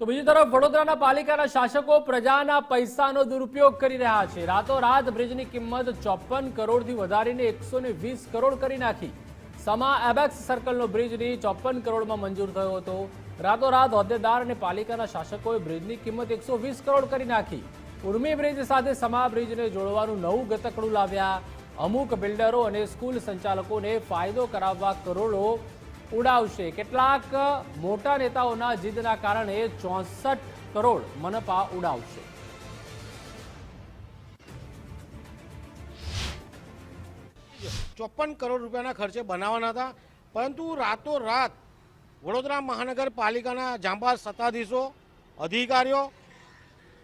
તો બીજી તરફ વડોદરાના પાલિકાના શાસકો પ્રજાના પૈસાનો દુરુપયોગ કરી રહ્યા છે. રાતોરાત બ્રિજની કિંમત ચોપન કરોડથી વધારીને એકસો વીસ કરોડ કરી નાખી. સમા એબેક્સ સર્કલનો બ્રિજની ચોપન કરોડમાં મંજૂર થયો હતો. રાતોરાત હોદ્દેદાર અને પાલિકાના શાસકોએ બ્રિજની કિંમત એકસો વીસ કરોડ કરી નાખી. ઉર્મી બ્રિજ સાથે સમા બ્રિજને જોડવાનું નવું ગતકડું લાવ્યા. અમુક બિલ્ડરો અને સ્કૂલ સંચાલકોને ફાયદો કરાવવા કરોડો ઉડાવશે. કેટલાક મોટા નેતાઓના જીદના કારણે ચોસઠ કરોડ મનપા ઉડાવશે. ચોપન કરોડ રૂપિયાના ખર્ચે બનાવવાના હતા. પરંતુ રાતોરાત વડોદરા મહાનગરપાલિકાના જાંબા સત્તાધીશો, અધિકારીઓ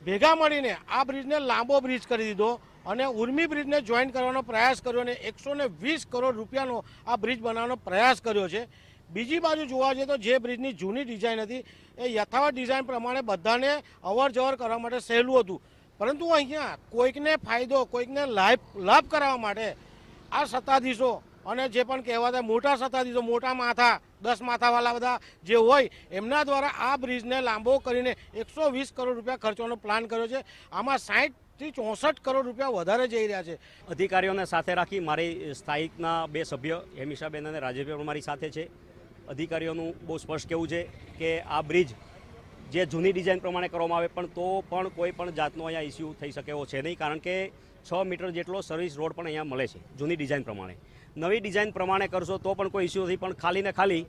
ભેગા મળીને આ બ્રિજને લાંબો બ્રિજ કરી દીધો અને ઉર્મી બ્રિજને જોઈન કરવાનો પ્રયાસ કર્યો અને એકસો વીસ કરોડ રૂપિયાનો આ બ્રિજ બનાવવાનો પ્રયાસ કર્યો છે. બીજી બાજુ જોવા જઈએ તો જે બ્રિજની જૂની ડિઝાઇન હતી, એ યથાવત ડિઝાઇન પ્રમાણે બધાને અવર જવર કરવા માટે સહેલું હતું. પરંતુ અહીંયા કોઈકને ફાયદો, કોઈકને લાભ લાભ કરાવવા માટે આ સત્તાધીશો અને જે પણ કહેવાતા મોટા સત્તાધીશો, મોટા માથા, દસ માથાવાળા બધા જે હોય, એમના દ્વારા આ બ્રિજને લાંબો કરીને એકસો વીસ કરોડ રૂપિયા ખર્ચવાનો પ્લાન કર્યો છે. આમાં સાહીઠથી ચોસઠ કરોડ રૂપિયા વધારે જઈ રહ્યા છે. અધિકારીઓને સાથે રાખી મારી સ્થાયિકના બે સભ્ય, હેમિશાબેન અને રાજેશભાઈ મારી સાથે છે. અધિકારીઓનું બહુ સ્પષ્ટ કહેવું છે કે આ બ્રિજ જે જૂની ડિઝાઇન પ્રમાણે કરવામાં આવે પણ તો પણ કોઈ પણ જાતનો અહીંયા ઇસ્યુ થઈ શકે એવો છે નહીં. કારણ કે છ મીટર જેટલો સર્વિસ રોડ પણ અહીંયા મળે છે જૂની ડિઝાઇન પ્રમાણે. નવી ડિઝાઇન પ્રમાણે કરશો તો પણ કોઈ ઇસ્યુ નથી, પણ ખાલી ને ખાલી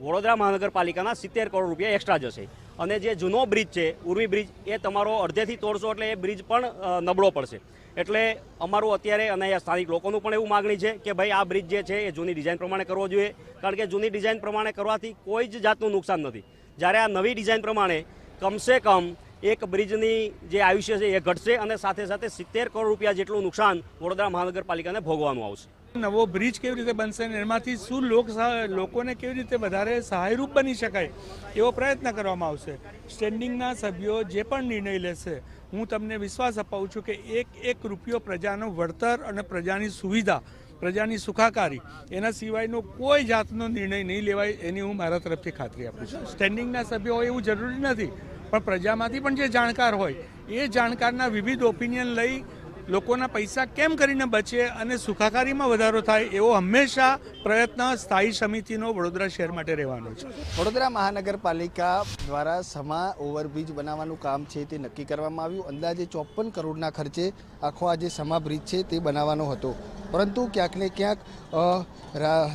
વડોદરા મહાનગરપાલિકાના સિત્તેર કરોડ રૂપિયા એક્સ્ટ્રા જશે. અને જે જૂનો બ્રિજ છે ઉર્મી બ્રિજ એ તમારો અડધેથી તોડશો એટલે એ બ્રિજ પણ નબળો પડશે. એટલે અમારું અત્યારે અને સ્થાનિક લોકોનું પણ એવું માગણી છે કે ભાઈ આ બ્રિજ જે છે, એ જૂની ડિઝાઇન પ્રમાણે કરવો જોઈએ. કારણ કે જૂની ડિઝાઇન પ્રમાણે કરવાથી કોઈ જ જાતનું નુકસાન નથી. જ્યારે આ નવી ડિઝાઇન પ્રમાણે કમસે કમ એક બ્રિજની જે આયુષ્ય છે, એ ઘટશે અને સાથે સાથે સિત્તેર કરોડ રૂપિયા જેટલું નુકસાન વડોદરા મહાનગરપાલિકાને ભોગવાનું આવશે. નવો બ્રિજ કેવી રીતે બનશે અને એમાંથી શું લોક લોકોને કેવી રીતે વધારે સહાયરૂપ બની શકાય એવો પ્રયત્ન કરવામાં આવશે. સ્ટેન્ડિંગના સભ્યો જે પણ નિર્ણય લેશે, હું તમને વિશ્વાસ અપાવું છું કે એક એક રૂપિયો પ્રજાનો વળતર અને પ્રજાની સુવિધા, પ્રજાની સુખાકારી, એના સિવાયનો કોઈ જાતનો નિર્ણય નહીં લેવાય એની હું મારા તરફથી ખાતરી આપું છું. સ્ટેન્ડિંગના સભ્યો હોય એવું જરૂરી નથી, પણ પ્રજામાંથી પણ જે જાણકાર હોય, એ જાણકારના વિવિધ ઓપિનિયન લઈ લોકોના પૈસા કેમ કરીને બચે અને સુખાકારીમાં વધારો થાય એવો હંમેશા પ્રયત્ન સ્થાયી સમિતિનો વડોદરા શહેર માટે રહેવાનો છે. વડોદરા મહાનગરપાલિકા દ્વારા સમા ઓવરબ્રિજ બનાવવાનું કામ છે તે નક્કી કરવામાં આવ્યું. અંદાજે ચોપન કરોડના ખર્ચે આખો આ જે સમા બ્રિજ છે તે બનાવવાનો હતો. પરંતુ ક્યાંક ને ક્યાંક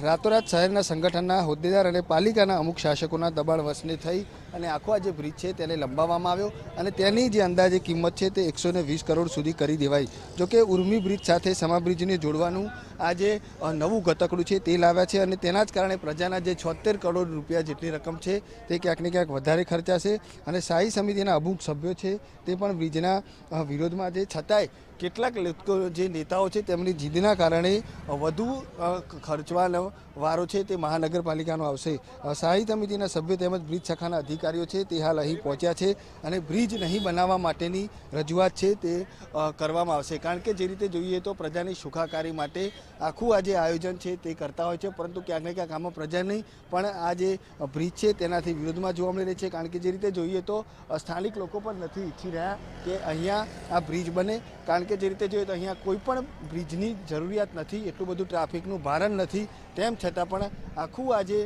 રાતોરાત શહેરના સંગઠનના હોદ્દેદાર અને પાલિકાના અમુક શાસકોના દબાણ વશને થઈ અને આખો આ જે બ્રિજ છે તેને લંબાવવામાં આવ્યો અને તેની જે અંદાજે કિંમત છે તે એકસો વીસ કરોડ સુધી કરી દેવાઈ. જોકે ઉર્મી બ્રિજ સાથે સમા બ્રિજને જોડવાનું આ જે નવું ગતકડું છે તે લાવ્યા છે અને તેના જ કારણે પ્રજાના જે છોતેર કરોડ રૂપિયા જેટલી રકમ છે તે ક્યાંક ને ક્યાંક વધારે ખર્ચાશે અને સ્થાયી સમિતિના અમુક સભ્યો છે તે પણ બ્રિજના વિરોધમાં છે. છતાંય કેટલાક લોકો જે નેતાઓ છે તેમની જીદના કારણે વધુ ખર્ચવાનો વારો છે તે મહાનગરપાલિકાનો આવશે. સ્થાયી સમિતિના સભ્યો તેમજ બ્રિજ શાખાના અધિકારીઓ છે તે હાલ અહીં પહોંચ્યા છે અને બ્રિજ નહીં બનાવવા માટેની રજૂઆત છે તે કરવામાં આવશે. કારણ કે જે રીતે જોઈએ તો પ્રજાની સુખાકારી માટે આખું આ જે આયોજન છે તે કરતા હોય છે, પરંતુ ક્યાંક ને ક્યાંક આમાં પ્રજા નહીં, પણ આ જે બ્રિજ છે તેનાથી વિરોધમાં જોવા મળી રહી છે. કારણ કે જે રીતે જોઈએ તો સ્થાનિક લોકો પણ નથી ઈચ્છી રહ્યા કે અહીંયા આ બ્રિજ બને. કારણ કે જે રીતે જોઈએ તો અહીંયા કોઈ પણ બ્રિજની જરૂરિયાત નથી, એટલું બધું ટ્રાફિકનું ભારણ નથી. તેમ છતાં પણ આખું આ જે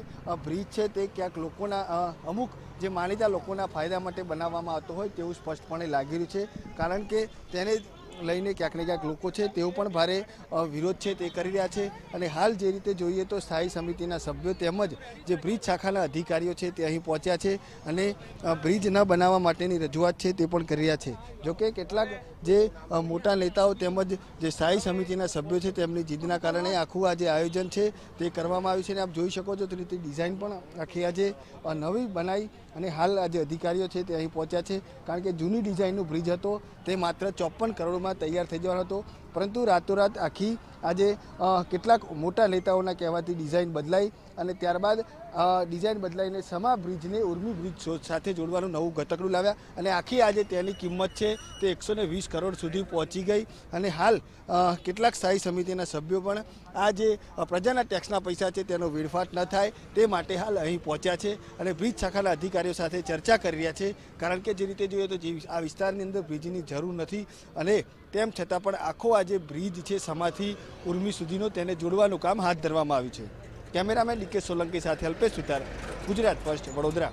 બ્રિજ છે તે ક્યાંક લોકોના અમુક જે માનીતા લોકોના ફાયદા માટે બનાવવામાં આવતો હોય તેવું સ્પષ્ટપણે લાગી રહ્યું છે. કારણ કે તેને લઈને ક્યાંક ને ક્યાંક લોકો છે, તેઓ પણ ભારે વિરોધ છે તે કરી રહ્યા છે. અને હાલ જે રીતે જોઈએ તો સ્થાયી સમિતિના સભ્યો તેમજ જે બ્રિજ શાખાના અધિકારીઓ છે તે અહીં પહોંચ્યા છે અને બ્રિજ ન બનાવવા માટેની રજૂઆત છે તે પણ કરી રહ્યા છે. જોકે કેટલાક જે મોટા નેતાઓ તેમજ જે સ્થાયી સમિતિના સભ્યો છે તેમની જીદના કારણે આખું આ જે આયોજન છે તે કરવામાં આવ્યું છે અને આપ જોઈ શકો છો તે રીતે ડિઝાઇન પણ આખી આજે નવી બનાવી અને હાલ આ જે અધિકારીઓ છે તે અહીં પહોંચ્યા છે. કારણ કે જૂની ડિઝાઇનનું બ્રિજ હતો તે માત્ર ચોપન કરોડમાં તૈયાર થઈ જવાનો હતો. પરંતુ રાતોરાત આખી આજે કેટલાક મોટા નેતાઓના કહેવાથી ડિઝાઇન બદલાઈ અને ત્યારબાદ ડિઝાઇન બદલાઈને સમા બ્રિજને ઉર્મી બ્રિજ સાથે જોડવાનું નવું ઘટકડું લાવ્યા અને આખી આજે તેની કિંમત છે તે એકસો વીસ કરોડ સુધી પહોંચી ગઈ અને હાલ કેટલાક સ્થાયી સમિતિના સભ્યો પણ આ જે પ્રજાના ટેક્સના પૈસા છે તેનો વેડફાટ ન થાય તે માટે હાલ અહીં પહોંચ્યા છે અને બ્રિજ શાખાના અધિકારીઓ સાથે ચર્ચા કરી રહ્યા છે. કારણ કે જે રીતે જોઈએ તો જે આ વિસ્તારની અંદર બ્રિજની જરૂર નથી અને તેમ છતાં પણ આખો આ જે બ્રિજ છે સમાથી ઉર્મી સુધીનો તેને જોડવાનું કામ હાથ ધરવામાં આવ્યું છે. કેમેરામેન ડીકે સોલંકી સાથે અલ્પેશ સુતાર, ગુજરાત ફર્સ્ટ વડોદરા.